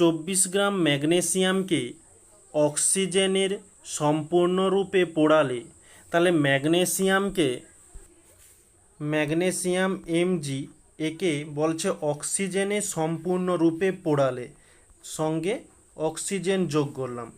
চব্বিশ গ্রাম ম্যাগনেসিয়ামকে অক্সিজেনের সম্পূর্ণরূপে পোড়ালে, তাহলে ম্যাগনেসিয়ামকে, ম্যাগনেসিয়াম এমজি একে বলছে অক্সিজেনে সম্পূর্ণরূপে পোড়ালে। সঙ্গে অক্সিজেন যোগ করলাম।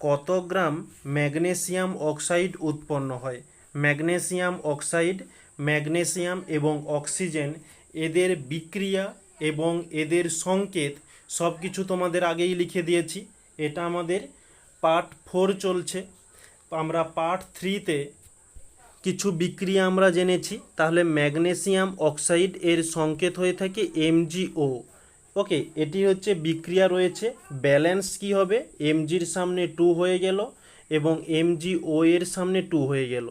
কত গ্রাম ম্যাগনেসিয়াম অক্সাইড উৎপন্ন হয়? ম্যাগনেসিয়াম অক্সাইড, ম্যাগনেসিয়াম এবং অক্সিজেন এদের বিক্রিয়া এবং এদের সংকেত সব কিছু তোমাদের আগেই লিখে দিয়েছি। এটা আমাদের পার্ট ফোর চলছে। আমরা পার্ট থ্রিতে কিছু বিক্রিয়া আমরা জেনেছি। তাহলে ম্যাগনেসিয়াম অক্সাইড এর সংকেত হয়ে থাকে এমজিও। ওকে, এটি হচ্ছে বিক্রিয়া রয়েছে। ব্যালেন্স কি হবে? এমজির সামনে টু হয়ে গেল এবং এমজিও এর সামনে টু হয়ে গেল।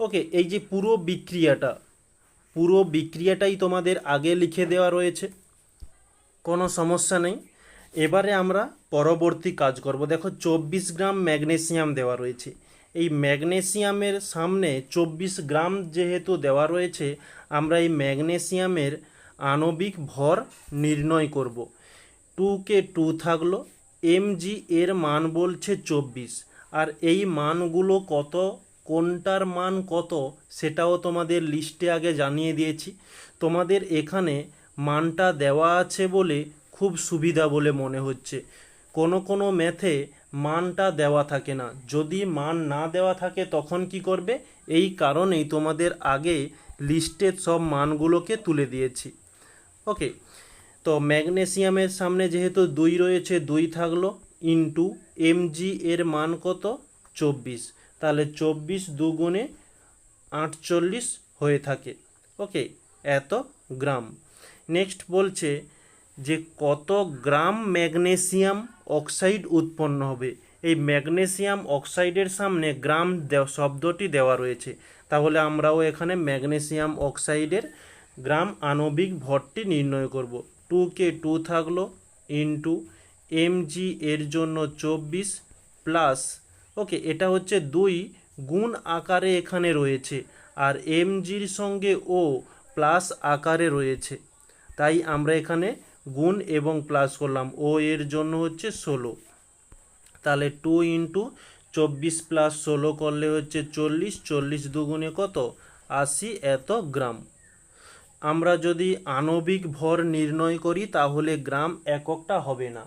ওকে, এই যে পুরো বিক্রিয়াটা, পুরো বিক্রিয়াটাই তোমাদের আগে লিখে দেওয়া রয়েছে। কোনো সমস্যা নেই। এবারে আমরা পরবর্তী কাজ করব। দেখো, চব্বিশ গ্রাম ম্যাগনেসিয়াম দেওয়া রয়েছে। এই ম্যাগনেসিয়ামের সামনে চব্বিশ গ্রাম যেহেতু দেওয়া রয়েছে, আমরা এই ম্যাগনেসিয়ামের আণবিক ভর নির্ণয় করব। টু কে টু থাকল, এমজি এর মান বলছে চব্বিশ। আর এই মানগুলো কত, কোনটার মান কত, সেটাও তোমাদের লিস্টে আগে জানিয়ে দিয়েছি। তোমাদের এখানে মানটা দেওয়া আছে বলে খুব সুবিধা বলে মনে হচ্ছে। কোনো কোনো ম্যাথে মানটা দেওয়া থাকে না। যদি মান না দেওয়া থাকে তখন কি করবে? এই কারণেই তোমাদের আগে লিস্টের সব মানগুলোকে তুলে দিয়েছি। ওকে তো ম্যাগনেসিয়ামের সামনে যেহেতু দুই রয়েছে, দুই থাকল ইন্টু এমজি এর মান কত? চব্বিশ। তাহলে চব্বিশ দুগুণে আটচল্লিশ হয়ে থাকে। ওকে এত গ্রাম। নেক্সট বলছে যে কত গ্রাম ম্যাগনেসিয়াম অক্সাইড উৎপন্ন হবে? এই ম্যাগনেসিয়াম অক্সাইডের সামনে গ্রাম শব্দটি দেওয়া রয়েছে। তাহলে আমরাও এখানে ম্যাগনেসিয়াম অক্সাইডের গ্রাম আণবিক ভরটি নির্ণয় করব। টু কে টু থাকল ইন্টু এমজি এর জন্য চব্বিশ প্লাস, ওকে, এটা হচ্ছে দুই গুণ আকারে এখানে রয়েছে। আর এমজির সঙ্গে ও প্লাস আকারে রয়েছে। তাই আমরা এখানে গুণ এবং প্লাস করলাম। ও এর জন্য হচ্ছে ষোলো। তাহলে টু ইন্টু চব্বিশ প্লাস ষোলো করলে হচ্ছে চল্লিশ। চল্লিশ দুগুণে কত? আশি এত গ্রাম। আমরা যদি আণবিক ভর নির্ণয় করি তাহলে গ্রাম এককটা হবে না।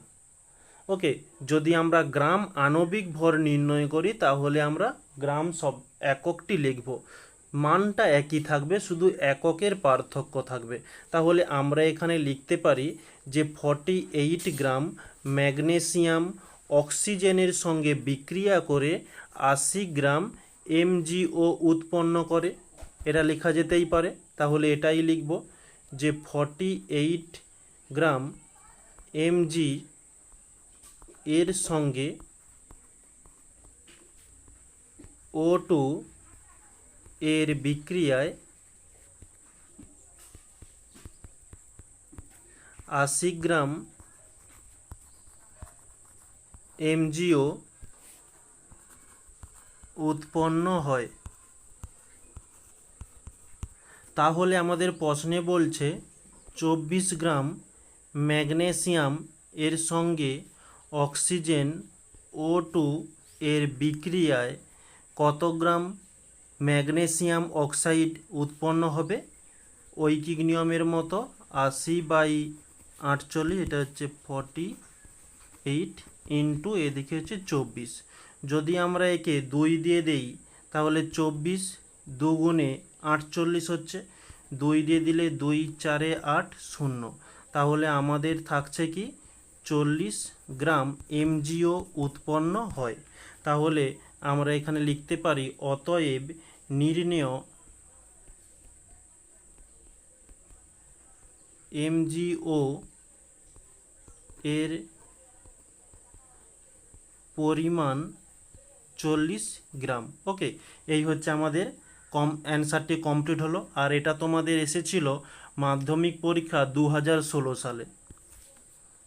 ওকে, যদি আমরা গ্রাম আণবিক ভর নির্ণয় করি তাহলে আমরা গ্রাম সব এককটি লিখব। মানটা একই থাকবে, শুধু এককের পার্থক্য থাকবে। তাহলে আমরা এখানে লিখতে পারি যে ফর্টি এইট গ্রাম ম্যাগনেসিয়াম অক্সিজেনের সঙ্গে বিক্রিয়া করে আশি গ্রাম এমজিও উৎপন্ন করে। এটা লেখা যেতেই পারে। তাহলে এটাই লিখব যে ফর্টি এইট গ্রাম এমজি এর সঙ্গে ও টু এর বিক্রিয়ায় আশি গ্রাম এমজিও উৎপন্ন হয়। তাহলে আমাদের প্রশ্নে বলছে, চব্বিশ গ্রাম ম্যাগনেসিয়াম এর সঙ্গে অক্সিজেন ও টু এর বিক্রিয়ায় কত গ্রাম ম্যাগনেসিয়াম অক্সাইড উৎপন্ন হবে। ঐকিক নিয়মের মতো আশি বাই আটচল্লিশ, এটা হচ্ছে ফর্টি এইট ইন্টু এদিকে হচ্ছে চব্বিশ। যদি আমরা একে দুই দিয়ে দেই, তাহলে চব্বিশ দুগুণে আটচল্লিশ হচ্ছে। দুই দিয়ে দিলে দুই চারে আট শূন্য। তাহলে আমাদের থাকছে কি? চল্লিশ গ্রাম এমজিও উৎপন্ন হয়। তাহলে আমরা এখানে লিখতে পারি, অতএব নির্ণেয় এমজিও এর পরিমাণ চল্লিশ গ্রাম। ওকে এই হচ্ছে আমাদের কম, অ্যান্সারটি কমপ্লিট হলো। আর এটা তোমাদের এসেছিল মাধ্যমিক পরীক্ষা দু হাজার ষোলো সালে।